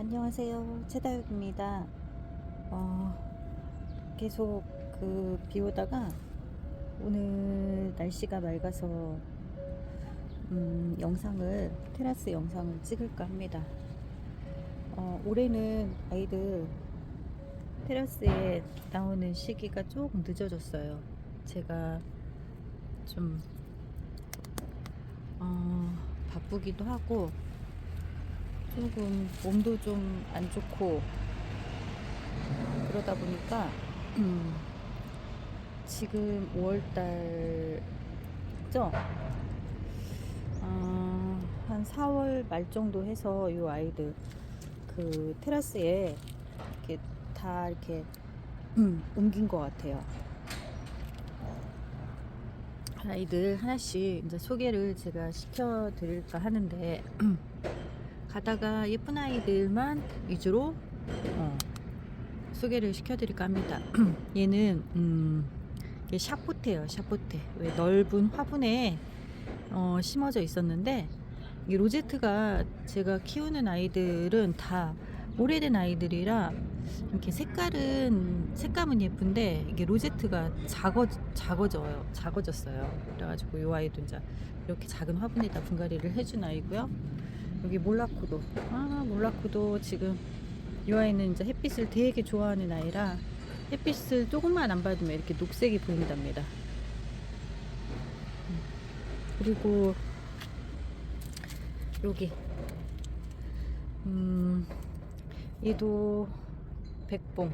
안녕하세요. 최다육입니다. 어, 계속 그 비 오다가 오늘 날씨가 맑아서 음, 영상을 테라스 영상을 찍을까 합니다. 어, 올해는 아이들 테라스에 나오는 시기가 조금 늦어졌어요. 제가 좀 어, 바쁘기도 하고 조금 몸도 좀 안 좋고 그러다 보니까 음, 지금 5월달죠? 아, 한 4월 말 정도 해서 이 아이들 그 테라스에 이렇게 다 이렇게 음, 옮긴 것 같아요. 아이들 하나씩 이제 소개를 제가 시켜드릴까 하는데 가다가 예쁜 아이들만 위주로 어, 소개를 시켜드릴까 합니다. 얘는 음, 이게 샤포테예요, 샤포테. 왜 넓은 화분에 어, 심어져 있었는데 이 로제트가 제가 키우는 아이들은 다 오래된 아이들이라 이렇게 색깔은 색감은 예쁜데 이게 로제트가 작어 작아져요, 작아졌어요. 그래가지고 이 아이도 이제 이렇게 작은 화분에다 분갈이를 해준 아이고요. 여기 몰라코도 아 몰라코도 지금 이 아이는 이제 햇빛을 되게 좋아하는 아이라 햇빛을 조금만 안 받으면 이렇게 녹색이 보인답니다. 음. 그리고 여기 음 얘도 백봉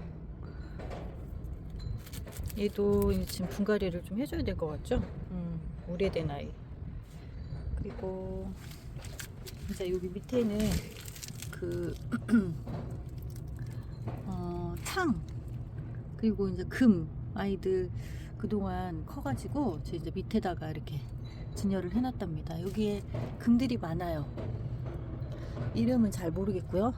얘도 지금 분갈이를 좀 해줘야 될 것 같죠? 음, 오래된 아이 그리고 이제 여기 밑에는 그 어, 창 그리고 이제 금 아이들 그동안 커가지고 제 이제 밑에다가 이렇게 진열을 해놨답니다. 여기에 금들이 많아요. 이름은 잘 모르겠고요.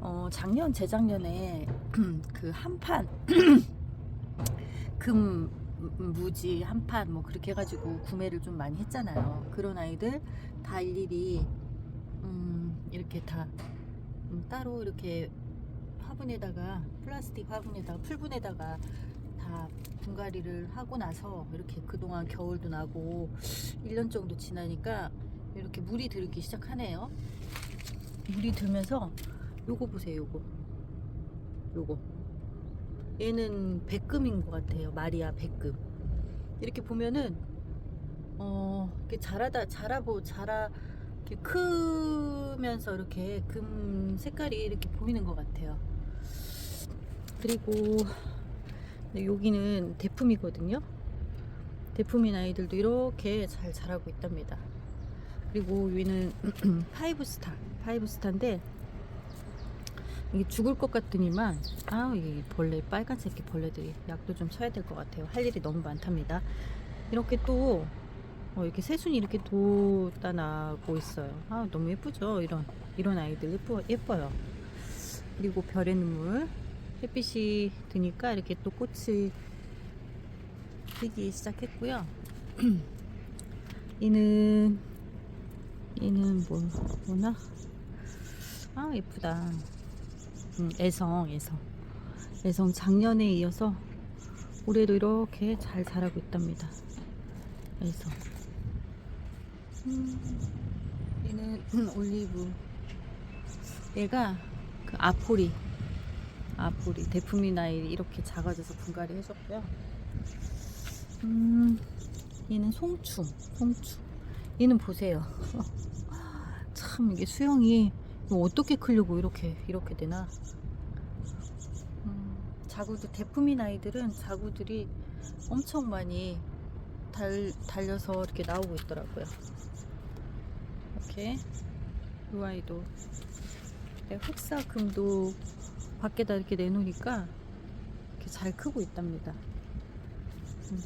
어, 작년 재작년에 그 한판 금 무지 한 판 뭐 그렇게 해가지고 구매를 좀 많이 했잖아요. 그런 아이들 다 일일이 음, 이렇게 다 음, 따로 이렇게 화분에다가 플라스틱 화분에다가 풀분에다가 다 분갈이를 하고 나서 이렇게 그동안 겨울도 나고 1년 정도 지나니까 이렇게 물이 들기 시작하네요. 물이 들면서 요거 보세요, 요거. 요거. 얘는 백금인 것 같아요. 마리아 백금. 이렇게 보면은 어, 이렇게 자라다 자라보 자라 이렇게 크면서 이렇게 금 색깔이 이렇게 보이는 것 같아요. 그리고 네, 여기는 대품이거든요. 대품인 아이들도 이렇게 잘 자라고 있답니다. 그리고 여기는 파이브 스타, 파이브 스타인데 이게 죽을 것 같더니만 아이 벌레 빨간색 이 벌레들이 약도 좀 쳐야 될 것 같아요. 할 일이 너무 많답니다. 이렇게 또 어, 이렇게 새순이 이렇게 돋아나고 있어요. 아 너무 예쁘죠? 이런 이런 아이들 예뻐 예뻐요. 그리고 별의 눈물 햇빛이 드니까 이렇게 또 꽃이 피기 시작했고요. 얘는 얘는 뭐 뭐나 아 예쁘다. 음, 애성 애성 애성 작년에 이어서 올해도 이렇게 잘 자라고 있답니다. 애성. 음, 얘는 올리브. 얘가 그 아포리. 아포리 대품인 아이 이렇게 작아져서 분갈이 해줬고요. 음, 얘는 송충, 송충. 얘는 보세요. 참 이게 수영이 어떻게 크려고 이렇게 이렇게 되나? 음, 자구들 대품인 아이들은 자구들이 엄청 많이 달 달려서 이렇게 나오고 있더라고요. 이렇게 이 아이도 네, 흑사금도 밖에다 이렇게 내놓으니까 이렇게 잘 크고 있답니다. 음.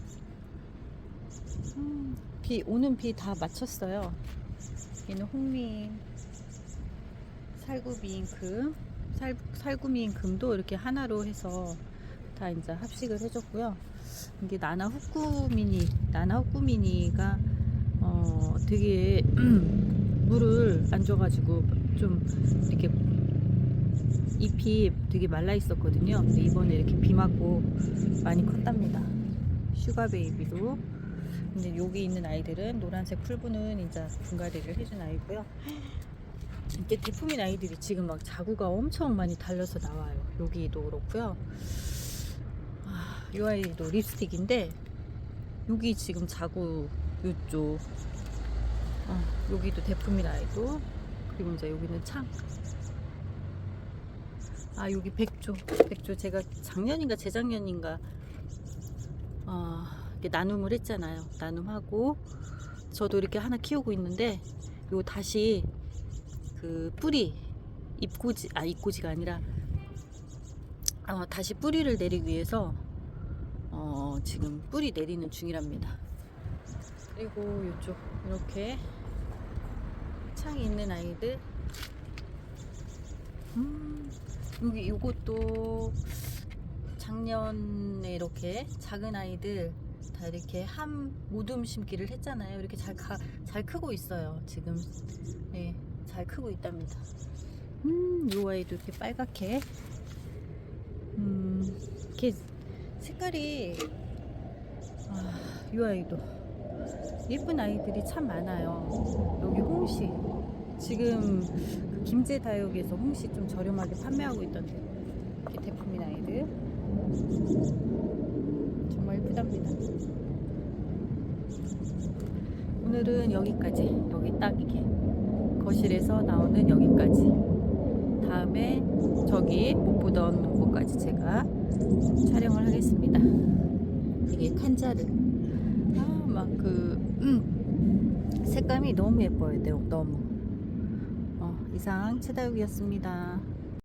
음, 비 오는 비다 마쳤어요. 얘는 홍미인, 살구미인 금, 살, 살구미인 금도 이렇게 하나로 해서 다 이제 합식을 해줬고요. 이게 나나 후쿠미니, 나나 후쿠미니가 어 되게 물을 안 줘가지고 좀 이렇게 잎이 되게 말라 있었거든요. 근데 이번에 이렇게 비 맞고 많이 컸답니다. 슈가 베이비도. 근데 여기 있는 아이들은 노란색 풀분은 이제 분갈이를 해준 아이고요. 이게 대품인 아이들이 지금 막 자구가 엄청 많이 달려서 나와요. 여기도 그렇고요. 아, 이 아이도 립스틱인데 여기 지금 자구 요쪽 어, 여기도 대품인 아이도 그리고 이제 여기는 창. 아 여기 백조 백조 제가 작년인가 재작년인가 어, 이렇게 나눔을 했잖아요. 나눔하고 저도 이렇게 하나 키우고 있는데 요 다시 그 뿌리 잎꽂이 아 잎꽂이가 아니라 어, 다시 뿌리를 내리기 위해서 어, 지금 뿌리 내리는 중이랍니다. 그리고 이쪽 이렇게 창이 있는 아이들 음, 여기 이것도 작년에 이렇게 작은 아이들 다 이렇게 함 모둠 심기를 했잖아요. 이렇게 잘, 가, 잘 크고 있어요. 지금 네, 잘 크고 있답니다. 음, 이 아이도 이렇게 빨갛게 음, 이렇게 색깔이 아, 이 아이도 예쁜 아이들이 참 많아요. 여기 홍시 지금 그 김제 다육에서 홍시 좀 저렴하게 판매하고 있던데 이렇게 대품인 아이들 정말 예쁘답니다. 오늘은 여기까지 여기 딱 이게 거실에서 나오는 여기까지 다음에 저기 못 보던 곳까지 제가 촬영을 하겠습니다. 이게 칸자르 아막그 음, 색감이 너무 예뻐요. 네, 너무 어, 이상 최다육이었습니다.